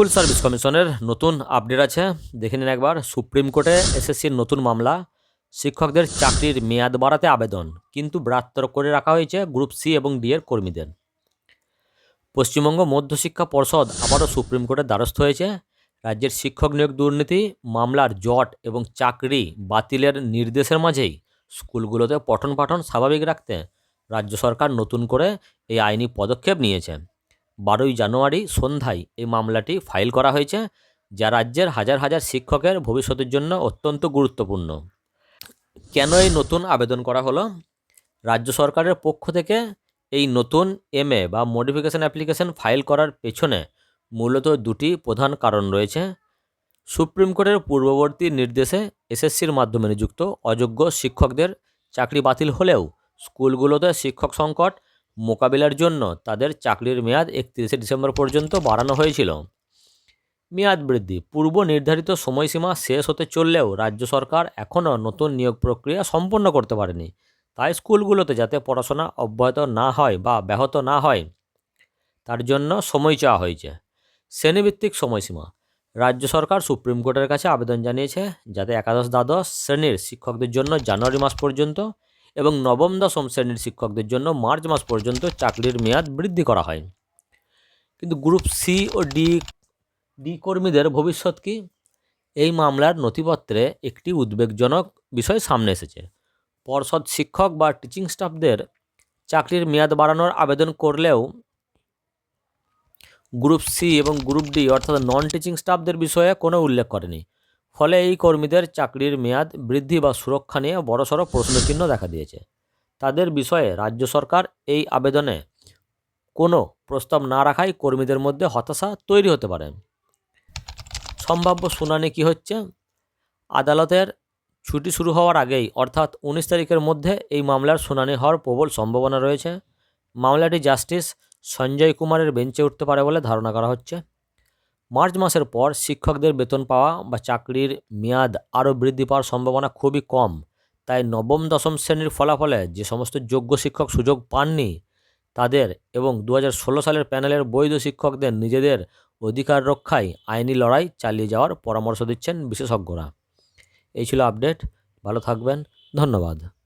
School service কমিশনের নতুন update আছে। দেখে নিন একবার, সুপ্রিম কোর্টে এসএসসির নতুন মামলা। শিক্ষকদের চাকরির মেয়াদ বাড়াতে আবেদন, কিন্তু ব্রাত্তর করে রাখা হয়েছে গ্রুপ সি এবং ডি এর কর্মীদের। পশ্চিমবঙ্গ মধ্যশিক্ষা পর্ষদ আবারও সুপ্রিম কোর্টের দ্বারস্থ হয়েছে। রাজ্যের শিক্ষক নিয়োগ দুর্নীতি, মামলার জট এবং চাকরি বাতিলের নির্দেশের মাঝেই স্কুলগুলোতে পঠন পাঠন স্বাভাবিক রাখতে রাজ্য সরকার নতুন করে এই আইনি পদক্ষেপ নিয়েছে। বারোই জানুয়ারি সন্ধ্যায় এই মামলাটি ফাইল করা হয়েছে, যা রাজ্যের হাজার হাজার শিক্ষকের ভবিষ্যতের জন্য অত্যন্ত গুরুত্বপূর্ণ। কেন এই নতুন আবেদন করা হলো? রাজ্য সরকারের পক্ষ থেকে এই নতুন এমএ বা মডিফিকেশন অ্যাপ্লিকেশন ফাইল করার পেছনে মূলত দুটি প্রধান কারণ রয়েছে। সুপ্রিম কোর্টের পূর্ববর্তী নির্দেশে এসএসসির মাধ্যমে নিযুক্ত অযোগ্য শিক্ষকদের চাকরি বাতিল হলেও স্কুলগুলোতে শিক্ষক সংকট মোকাবিলার জন্য তাদের চাকরির মেয়াদ একত্রিশে ডিসেম্বর পর্যন্ত বাড়ানো হয়েছিল। মেয়াদ বৃদ্ধি। পূর্ব নির্ধারিত সময়সীমা শেষ হতে চললেও রাজ্য সরকার এখনও নতুন নিয়োগ প্রক্রিয়া সম্পন্ন করতে পারেনি। তাই স্কুলগুলোতে যাতে পড়াশোনা অব্যাহত না হয় বা ব্যাহত না হয়, তার জন্য সময় চাওয়া হয়েছে। শ্রেণীভিত্তিক সময়সীমা। রাজ্য সরকার সুপ্রিম কোর্টের কাছে আবেদন জানিয়েছে, যাতে একাদশ দ্বাদশ শ্রেণির শিক্ষকদের জন্য জানুয়ারি মাস পর্যন্ত এবং নবম, দশম শ্রেণির শিক্ষকদের জন্য মার্চ মাস পর্যন্ত চাকরির মেয়াদ বৃদ্ধি করা হয়। কিন্তু গ্রুপ সি ও ডি ডি কর্মীদের ভবিষ্যৎ কি? এই মামলার নথিপত্রে একটি উদ্বেগজনক বিষয় সামনে এসেছে। পর্ষদ শিক্ষক বা টিচিং স্টাফদের চাকরির মেয়াদ বাড়ানোর আবেদন করলেও গ্রুপ সি এবং গ্রুপ ডি অর্থাৎ নন টিচিং স্টাফদের বিষয়ে কোনো উল্লেখ করেনি। ফলে এই কর্মীদের চাকরির মেয়াদ বৃদ্ধি বা সুরক্ষা নিয়ে বড়সড় প্রশ্নচিহ্ন দেখা দিয়েছে। তাদের বিষয়ে রাজ্য সরকার এই আবেদনে কোনো প্রস্তাব না রাখায় কর্মীদের মধ্যে হতাশা তৈরি হতে পারে। সম্ভাব্য শুনানি কি হচ্ছে? আদালতের ছুটি শুরু হওয়ার আগেই, অর্থাৎ উনিশ তারিখের মধ্যে এই মামলার শুনানি হওয়ার প্রবল সম্ভাবনা রয়েছে। মামলাটি জাস্টিস সঞ্জয় কুমারের বেঞ্চে উঠতে পারে বলে ধারণা করা হচ্ছে। মার্চ মাসের পর শিক্ষকদের বেতন পাওয়া বা চাকরির মেয়াদ আরও বৃদ্ধি পাওয়ার সম্ভাবনা খুবই কম। তাই নবম, দশম শ্রেণির ফলাফলে যে সমস্ত যোগ্য শিক্ষক সুযোগ পাননি, তাদের এবং দু হাজার ষোলো সালের প্যানেলের বৈধ শিক্ষকদের নিজেদের অধিকার রক্ষায় আইনি লড়াই চালিয়ে যাওয়ার পরামর্শ দিচ্ছেন বিশেষজ্ঞরা। এই ছিল আপডেট। ভালো থাকবেন। ধন্যবাদ।